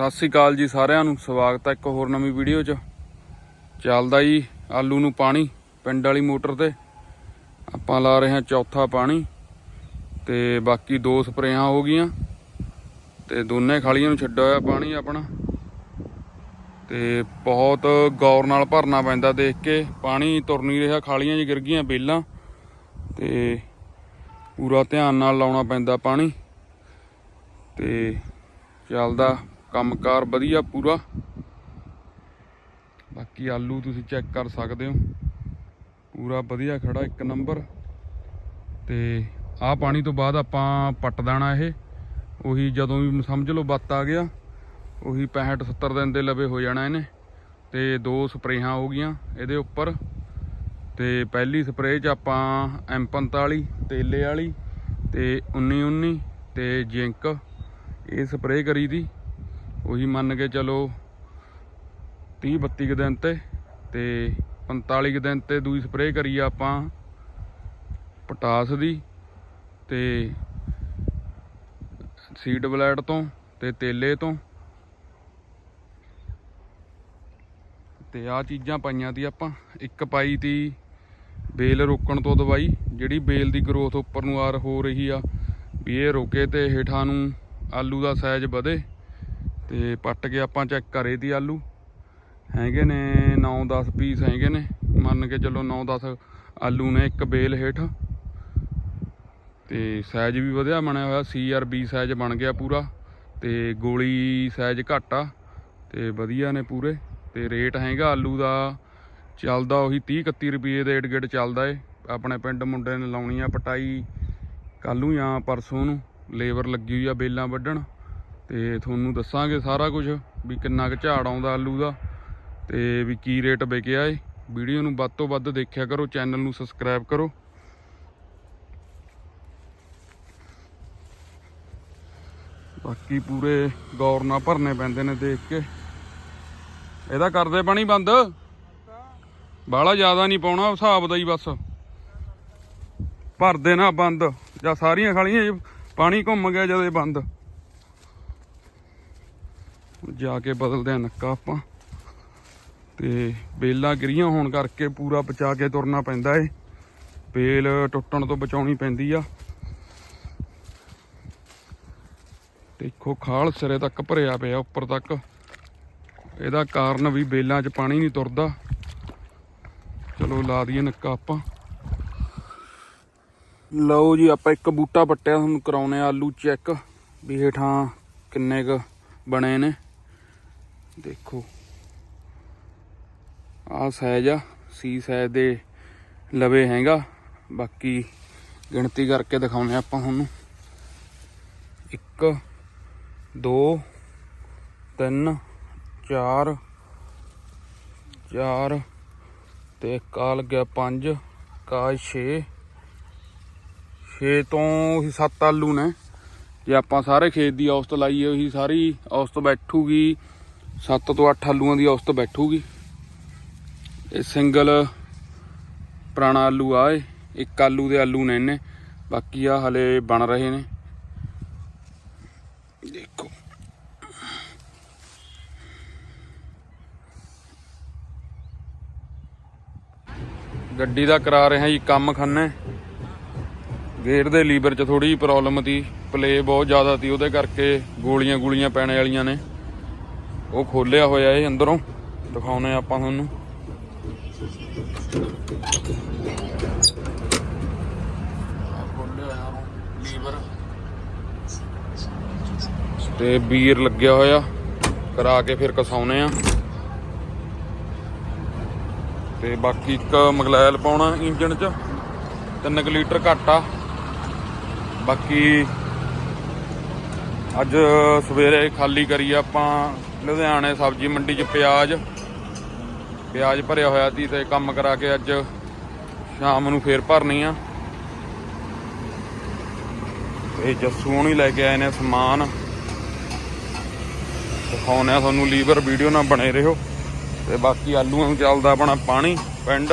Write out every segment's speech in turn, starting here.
ਸਤਿ ਸ੍ਰੀ ਅਕਾਲ ਜੀ ਸਾਰਿਆਂ ਨੂੰ, ਸਵਾਗਤ ਹੈ ਇੱਕ ਹੋਰ ਨਵੀਂ ਵੀਡੀਓ 'ਚ। ਚੱਲਦਾ ਜੀ ਆਲੂ ਨੂੰ ਪਾਣੀ ਪਿੰਡ ਵਾਲੀ ਮੋਟਰ ਤੇ। ਆਪਾਂ ਲਾ ਰਹੇ ਹਾਂ ਚੌਥਾ ਪਾਣੀ ਤੇ ਬਾਕੀ ਦੋ ਸਪਰੇਆਂ ਹੋ ਗਈਆਂ ਤੇ ਦੋਨੇ ਖਾਲੀਆਂ ਨੂੰ ਛੱਡਿਆ ਹੋਇਆ ਪਾਣੀ ਆਪਣਾ। ਤੇ ਬਹੁਤ ਗੌਰ ਨਾਲ ਭਰਨਾ ਪੈਂਦਾ ਦੇਖ ਕੇ। ਪਾਣੀ ਤੁਰ ਨਹੀਂ ਰਿਹਾ, ਖਾਲੀਆਂ ਜੀ ਗਿਰ ਗਈਆਂ ਬੇਲਾਂ ਤੇ ਪੂਰਾ ਧਿਆਨ ਨਾਲ ਲਾਉਣਾ ਪੈਂਦਾ ਪਾਣੀ। ਤੇ ਚੱਲਦਾ ਕੰਮਕਾਰ ਵਧੀਆ ਪੂਰਾ। ਬਾਕੀ ਆਲੂ ਤੁਸੀਂ ਚੈੱਕ ਕਰ ਸਕਦੇ ਹੋ। ਪੂਰਾ ਵਧੀਆ ਖੜਾ ਇੱਕ ਨੰਬਰ। ਤੇ ਆਹ ਪਾਣੀ ਤੋਂ ਬਾਅਦ ਆਪਾਂ ਪੱਟ ਦੇਣਾ ਇਹ। ਉਹੀ ਜਦੋਂ ਵੀ ਸਮਝ ਲਓ ਬੱਤ ਆ ਗਿਆ, ਉਹੀ 65 70 ਦਿਨ ਦੇ ਲਵੇ ਹੋ ਜਾਣਾ ਇਹਨੇ। ਤੇ ਦੋ ਸਪਰੇਹਾਂ ਹੋ ਗਈਆਂ ਇਹਦੇ ਉੱਪਰ। ਤੇ ਪਹਿਲੀ ਸਪਰੇਅ 'ਚ ਆਪਾਂ M45 ਤੇਲੇ ਵਾਲੀ ਤੇ 1919 ਤੇ ਜਿੰਕ। ਇਹ ਸਪਰੇਅ ਕਰੀ ਦੀ। ਉਹੀ ਮੰਨ ਕੇ ਚਲੋ 30 32 ਕੁ ਦਿਨ ਤੇ ਤੇ 45 ਕੁ ਦਿਨ ਤੇ ਦੂਈ ਸਪਰੇਅ ਕਰੀ ਆਪਾਂ ਪਟਾਸ ਦੀ ਤੇ ਸੀਡ ਬਲੈਡ ਤੋਂ ਤੇ ਤੇਲੇ ਤੋਂ। ਤੇ ਆ ਚੀਜ਼ਾਂ ਪਾਈਆਂ ਤੀ ਆਪਾਂ। ਇੱਕ ਪਾਈ ਤੀ ਬੇਲ ਰੋਕਣ ਤੋਂ ਦਵਾਈ, ਜਿਹੜੀ ਬੇਲ ਦੀ ਗਰੋਥ ਉੱਪਰ ਨੂੰ ਆਰ ਹੋ ਰਹੀ ਆ, ਵੀ ਇਹ ਰੋਕੇ ਤੇ ਹੇਠਾਂ ਨੂੰ ਆਲੂ ਦਾ ਸਾਈਜ਼ ਵਧੇ। ਤੇ ਪੱਟ ਕੇ ਆਪਾਂ ਚੈੱਕ ਕਰੇ ਦੀ ਆਲੂ। ਹੈਗੇ ਨੇ 9-10 ਪੀਸ ਹੈਗੇ ਨੇ। ਮੰਨ ਕੇ ਚੱਲੋ 9-10 ਆਲੂ ਨੇ ਇੱਕ ਬੇਲ ਹੇਠ। ਤੇ ਸਾਈਜ਼ ਵੀ ਵਧੀਆ ਬਣਿਆ ਹੋਇਆ CRB ਸਾਈਜ਼ ਬਣ ਗਿਆ ਪੂਰਾ। ਤੇ ਗੋਲੀ ਸਾਈਜ਼ ਘੱਟ ਆ। ਤੇ ਵਧੀਆ ਨੇ ਪੂਰੇ। ਤੇ ਰੇਟ ਹੈਗਾ ਆਲੂ ਦਾ, ਚੱਲਦਾ ਉਹੀ 30 31 ਰੁਪਏ ਦੇ ਏਡ ਚੱਲਦਾ ਏ। ਆਪਣੇ ਪਿੰਡ ਮੁੰਡੇ ਨੇ ਲਾਉਣੀ ਆ ਪਟਾਈ। ਕੱਲ ਨੂੰ ਜਾਂ ਪਰਸੋਂ ਨੂੰ ਲੇਬਰ ਲੱਗੀ ਹੋਈ ਆ ਬੇਲਾਂ ਵੱਢਣ। ਤੇ ਤੁਹਾਨੂੰ ਦੱਸਾਂਗੇ ਸਾਰਾ ਕੁਝ ਵੀ ਕਿੰਨਾ ਕੁ ਝਾੜ ਆਉਂਦਾ ਆਲੂ ਦਾ ਤੇ ਵੀ ਕੀ ਰੇਟ ਵਿਕਿਆ ਏ। ਵੀਡੀਓ ਨੂੰ ਵੱਧ ਤੋਂ ਵੱਧ ਦੇਖਿਆ ਕਰੋ, ਚੈਨਲ ਨੂੰ ਸਬਸਕ੍ਰਾਈਬ ਕਰੋ। ਬਾਕੀ ਪੂਰੇ ਗੌਰ ਨਾਲ ਭਰਨੇ ਪੈਂਦੇ ਨੇ ਦੇਖ ਕੇ। ਇਹਦਾ ਕਰਦੇ ਪਾਣੀ ਬੰਦ? ਬਾਹਲਾ ਜ਼ਿਆਦਾ ਨਹੀਂ ਪਾਉਣਾ, ਹਿਸਾਬ ਦਾ ਹੀ ਬਸ। ਭਰ ਦੇਣਾ ਬੰਦ, ਜਾਂ ਸਾਰੀਆਂ ਖਾਲੀਆਂ ਪਾਣੀ ਘੁੰਮ ਗਿਆ ਜਦੋਂ ਇਹ ਬੰਦ। ਜਾ ਕੇ ਬਦਲਦੇ ਆ ਨੱਕਾ ਆਪਾਂ। ਤੇ ਬੇਲਾਂ ਗਿਰੀਆਂ ਹੋਣ ਕਰਕੇ ਪੂਰਾ ਬਚਾ ਕੇ ਤੁਰਨਾ ਪੈਂਦਾ ਏ। ਬੇਲ ਟੁੱਟਣ ਤੋਂ ਬਚਾਉਣੀ ਪੈਂਦੀ ਆ। ਦੇਖੋ ਖਾਲ ਸਿਰੇ ਤੱਕ ਭਰਿਆ ਪਿਆ ਉੱਪਰ ਤੱਕ। ਇਹਦਾ ਕਾਰਨ ਵੀ ਬੇਲਾਂ 'ਚ ਪਾਣੀ ਨਹੀਂ ਤੁਰਦਾ। ਚਲੋ ਲਾ ਦਈਏ ਨੱਕਾ ਆਪਾਂ। ਲਓ ਜੀ, ਆਪਾਂ ਇੱਕ ਬੂਟਾ ਪੱਟਿਆ, ਤੁਹਾਨੂੰ ਕਰਾਉਨੇ ਆਲੂ ਚੈੱਕ ਵੀ ਹੇਠਾਂ ਕਿੰਨੇ ਕ ਬਣੇ ਨੇ। ਦੇਖੋ। ਆਹ ਸਾਈਜ਼ ਆ, ਸੀ ਸਾਈਜ਼ ਦੇ ਲਵੇ ਹੈਗਾ। ਬਾਕੀ ਗਿਣਤੀ ਕਰਕੇ ਦਿਖਾਉਨੇ ਆਪਾਂ ਤੁਹਾਨੂੰ। ਇੱਕ, ਦੋ, ਤਿੰਨ, ਚਾਰ ਚਾਰ ਤੇ ਇੱਕ ਆ ਲੱਗਿਆ ਪੰਜ ਕਾ 6 6 ਤੋਂ ਹੀ 7 ਆਲੂ ਨੇ। ਜੇ ਆਪਾਂ ਸਾਰੇ ਖੇਤ ਦੀ ਔਸਤ ਲਾਈਏ, ਉਹੀ ਸਾਰੀ ਔਸਤ ਬੈਠੂਗੀ। 7 ਤੋਂ 8 ਆਲੂਆਂ ਦੀ ਔਸਤ ਬੈਠੂਗੀ। ਇਹ ਸਿੰਗਲ ਪੁਰਾਣਾ ਆਲੂ ਆ ਏ ਇੱਕ ਆਲੂ ਦੇ ਆਲੂ ਨੇ ਇਹਨੇ। ਬਾਕੀ ਆ ਹਲੇ ਬਣ ਰਹੇ ਨੇ। ਦੇਖੋ। ਗੱਡੀ ਦਾ ਕਰਾ ਰਹੇ ਹਾਂ ਜੀ, ਕੰਮ ਖੰਨੇ। ਗੇਅਰ ਦੇ ਲੀਵਰ 'ਚ ਥੋੜੀ ਜਿਹੀ ਪ੍ਰੋਬਲਮ ਤੀ ਪਲੇ ਬਹੁਤ ਜ਼ਿਆਦਾ ਤੀ ਉਹਦੇ ਕਰਕੇ ਗੋਲੀਆਂ ਗੋਲੀਆਂ ਪੈਣੇ ਵਾਲੀਆਂ ਨੇ। ਉਹ ਖੋਲਿਆ ਹੋਇਆ ਇਹ ਅੰਦਰੋਂ। ਦਿਖਾਉਨੇ ਆਪਾਂ ਤੁਹਾਨੂੰ। ਆਹ ਤੇ ਬੀਰ ਲੱਗਿਆ ਹੋਇਆ। ਕਰਾ ਕੇ ਫਿਰ ਕਸਾਉਨੇ ਆ ਤੇ ਬਾਕੀ ਇੱਕ ਮਗਲੈਲ ਪਾਉਣਾ ਇੰਜਣ 'ਚ। 3 ਲੀਟਰ ਘੱਟ ਆ। ਬਾਕੀ ਅੱਜ ਸਵੇਰੇ ਖਾਲੀ ਕਰੀ ਆਪਾਂ ਲੁਧਿਆਣੇ ਸਬਜ਼ੀ ਮੰਡੀ 'ਚ ਪਿਆਜ਼ ਪਿਆਜ਼ ਭਰਿਆ ਹੋਇਆ ਸੀ ਤੇ ਕੰਮ ਕਰਾ ਕੇ ਅੱਜ ਸ਼ਾਮ ਨੂੰ ਫੇਰ ਭਰਨੀ ਆ। ਤੇ ਜੱਸੂ ਹੁਣੀ ਲੈ ਕੇ ਆਏ ਨੇ ਸਮਾਨ। ਦਿਖਾਉਣੇ ਆ ਤੁਹਾਨੂੰ ਲੀਵਰ ਵੀਡੀਓ ਨਾਲ ਬਣੇ ਰਹੋ। ਤੇ ਬਾਕੀ ਆਲੂਆਂ ਨੂੰ ਚੱਲਦਾ ਆਪਣਾ ਪਾਣੀ ਪਿੰਡ।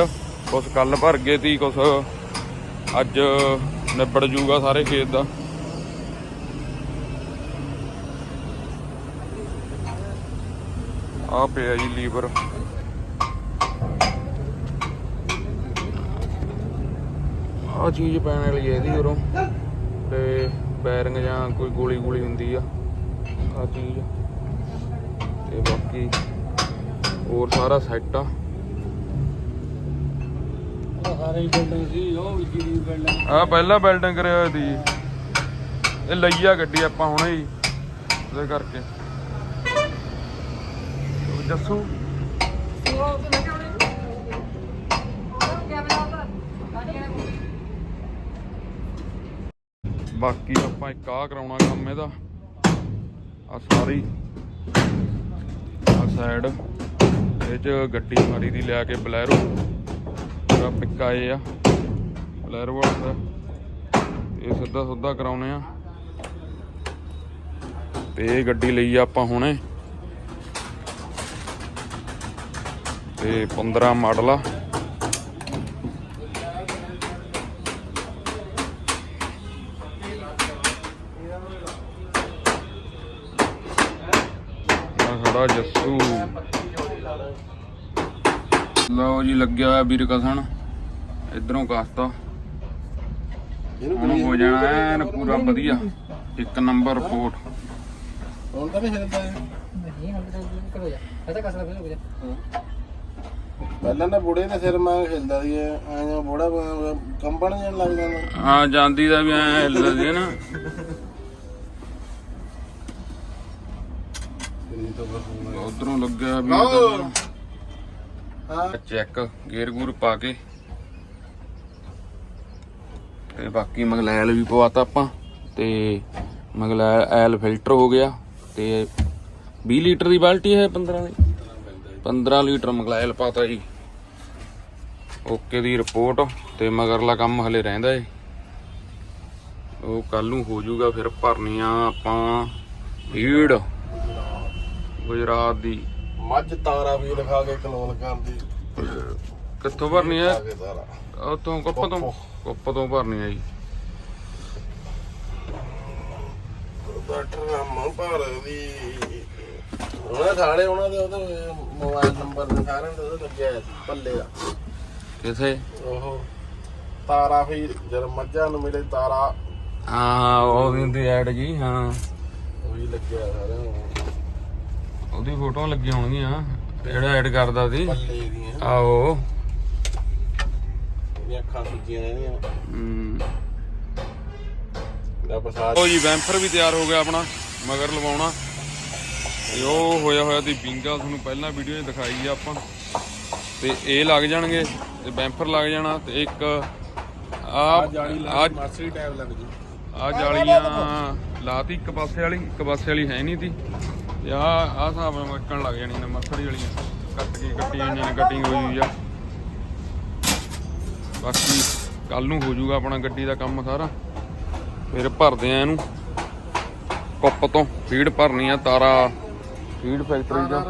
ਕੁਛ ਕੱਲ ਭਰ ਗਏ ਤੀ ਕੁਛ ਅੱਜ ਨਿਬੜ ਜੂਗਾ ਸਾਰੇ ਖੇਤ ਦਾ। ਆ ਪਿਆ ਜੀ ਲੀਵਰ। ਆ ਚੀਜ਼ ਪੈਣ ਵਾਲੀ ਹੈ ਇਹਦੀ ਉਰੋਂ। ਤੇ ਬੈਰਿੰਗ ਜਾਂ ਕੋਈ ਗੋਲੀ ਗੋਲੀ ਹੁੰਦੀ ਆ ਆ ਚੀਜ਼। ਤੇ ਬਾਕੀ ਹੋਰ ਸਾਰਾ ਸੈੱਟ ਆ। ਸਾਰੇ ਬਿਲਡਿੰਗ ਸੀ ਉਹ ਵੀ ਜਿਹੜੀ ਬਿਲਡਿੰਗ ਆ ਪਹਿਲਾਂ ਬਿਲਡਿੰਗ ਕਰਿਆ ਹੋਈ ਸੀ। ਇਹ ਲਈ ਆ ਗੱਡੀ ਆਪਾਂ ਹੁਣੇ ਹੀ ਉਹਦੇ ਕਰਕੇ। ਦੱਸੋ। ਬਾਕੀ ਆਪਾਂ ਇੱਕ ਆ ਕਰਾਉਣਾ ਕੰਮ ਇਹਦਾ। ਆ ਸਾਰੀ। ਆ ਸਾਈਡ ਇਹ ਚ ਗੱਡੀ ਮਾਰੀ ਦੀ ਲਿਆ ਕੇ ਬਲੈਰੋ। ਪੂਰਾ ਪਿੱਕਾ ਇਹ ਆ। ਬਲੈਰੋ ਵਾਲਾ ਦਾ। ਇਹ ਸਿੱਧਾ ਸੁੱਧਾ ਕਰਾਉਣੇ ਆ। ਤੇ ਇਹ ਗੱਡੀ ਲਈ ਆਪਾਂ ਹੁਣੇ। ਤੇ 15 ਮਾਡਲ ਆ। ਖੜਾ ਜੱਸੂ। ਲਓ ਜੀ ਲੱਗਿਆ ਹੋਇਆ ਵੀਰ ਕਸਣ। ਇਧਰੋਂ ਕਸਤਾ। ਹੁਣ ਹੋ ਜਾਣਾ ਐਨ ਪੂਰਾ ਵਧੀਆ। ਇੱਕ ਨੰਬਰ ਰਿਪੋਰਟ। ਹੁਣ ਤਾਂ ਨਹੀਂ ਹਿਲਦਾ। ਨਹੀਂ ਹਲ ਤਾਂ ਕਰੋ ਜਾ ਐਸਾ ਕਸਰ ਕਰੋ ਜਾ ਪਹਿਲਾਂ ਤਾਂ ਬੁੜੇ ਦੇ ਸਿਰ ਮਾਂ ਹਿਲਦਾ ਸੀ ਐਂ ਜਿਵੇਂ ਬੁੜਾ ਕੰਬਣ ਜਾਣ ਲੱਗ ਜਾਂਦਾ। ਹਾਂ ਜਾਂਦੀ ਦਾ ਵੀ ਐ ਹਿੱਲਦਾ ਸੀ ਨਾ। ਇਹ ਤਾਂ ਬਸ ਉਧਰੋਂ ਲੱਗਿਆ ਵੀ ਹਾਂ। ਚੈੱਕ ਗੇਅਰ ਗੂਰ ਪਾ ਕੇ। ਤੇ ਬਾਕੀ ਮਗਲੈਲ ਵੀ ਪਵਾਤਾ ਆਪਾਂ ਤੇ ਮਗਲੈਲ ਐਲ ਫਿਲਟਰ ਹੋ ਗਿਆ ਤੇ 20 ਲੀਟਰ ਦੀ ਬਾਲਟੀ ਹੈ 15 ਦੀ। 15 ਲੀਟਰ ਮਗਲੈਲ ਪਾਤਾ ਜੀ। ਓਕੇ ਦੀ ਰਿਪੋਰਟ ਤੇ ਮਗਰਲਾ ਕੰਮ ਹਲੇ ਰਹਿੰਦਾ ਏ। ਉਹ ਕੱਲ ਨੂੰ ਹੋ ਜਾਊਗਾ ਫਿਰ ਭਰਨੀਆਂ ਆਪਾਂ ਹੀੜ ਗੁਜਰਾਤ ਦੀ। ਮੱਝ ਤਾਰਾ ਵੀ ਲਿਖਾ ਕੇ ਕਲੋਲ ਕਰਦੀ। ਕਿੱਥੋਂ ਭਰਨੀ ਆ? ਉਤੋਂ ਕੁੱਪ ਤੋਂ ਕੁੱਪ ਤੋਂ ਭਰਨੀ ਹੈ ਜੀ। ਡਾਕਟਰ ਰਾਮਾ ਭਾਰਤੀ ਉਹਨਾਂ ਸਾਰੇ ਉਹਨਾਂ ਦੇ ਉਹਦੇ ਮੋਬਾਈਲ ਨੰਬਰ ਨੇ ਸਾਰਿਆਂ ਦੇ ਉਹਦੇ ਲੱਗਿਆ ਹੋਇਆ ਸੀ ਪੱਲੇ ਦਾ। ਕਿਥੇ? ਉਹ ਤਾਰਾ ਵੀ ਜਦ ਮੱਝਾਂ ਨੂੰ ਮਿਲੇ ਤਾਰਾ। ਹਾਂ ਉਹ ਦੀ ਐਡ ਜੀ ਹਾਂ। ਉਹ ਵੀ ਲੱਗਿਆ ਸਾਰਿਆਂ ਨੂੰ। ਉਹਦੀ ਫੋਟੋਆਂ ਲੱਗੀਆਂ ਹੋਣਗੀਆਂ ਜਿਹੜਾ ਐਡ ਕਰਦਾ ਸੀ। ਪੱਲੇ ਦੀਆਂ। ਆਓ ਇਹਦੀਆਂ ਅੱਖਾਂ ਸੁੱਜੀਆਂ ਰਹਿੰਦੀਆਂ। ਹਮ। ਦਾ ਪ੍ਰਸਾਦ। ਉਹ ਜੀ ਵੈਂਪਰ ਵੀ ਤਿਆਰ ਹੋ ਗਿਆ ਆਪਣਾ ਮਗਰ ਲਵਾਉਣਾ। ਤੇ ਉਹ ਹੋਇਆ ਹੋਇਆ ਦੀ ਬਿੰਗਾ ਤੁਹਾਨੂੰ ਪਹਿਲਾਂ ਵੀਡੀਓ 'ਚ ਦਿਖਾਈ ਆ ਆਪਾਂ। ਤੇ ਇਹ ਲੱਗ ਜਾਣਗੇ ਤੇ ਵੈਂਪਰ ਲੱਗ ਜਾਣਾ ਤੇ ਇੱਕ ਆ ਜਾਲੀ ਲਾ ਲੱਗ ਜੂ ਆ ਜਾਲੀਆਂ ਲਾਤੀ ਇੱਕ ਪਾਸੇ ਵਾਲੀ ਇੱਕ ਪਾਸੇ ਵਾਲੀ ਹੈ ਨਹੀਂ ਤੀ। ਤੇ ਆ ਆ ਹਿਸਾਬ ਨਾਲ ਮੱਕਣ ਲੱਗ ਜਾਣੀ ਨੇ ਮੱਸੜੀ ਵਾਲੀਆਂ। ਕੱਟ ਕੇ ਕੱਟੀਆਂ ਨੇ ਕਟਿੰਗ ਹੋਈ ਹੋਈ ਆ। ਬਾਕੀ ਕੱਲ ਨੂੰ ਹੋ ਜਾਊਗਾ ਆਪਣਾ ਗੱਡੀ ਦਾ ਕੰਮ ਸਾਰਾ। ਫਿਰ ਭਰਦੇ ਆ ਇਹਨੂੰ। ਕੁੱਪ ਤੋਂ ਫੀਡ ਭਰਨੀ ਆ ਤਾਰਾ। ਫੀਡ ਫੈਕਟਰੀ ਦਾ